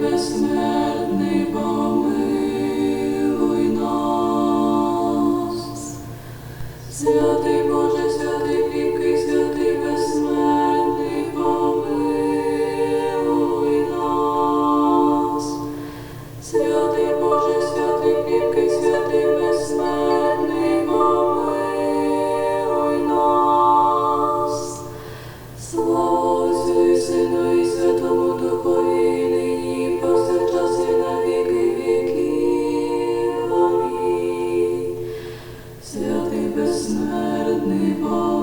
безсмертний помилуй святий. Безсмертний Бог.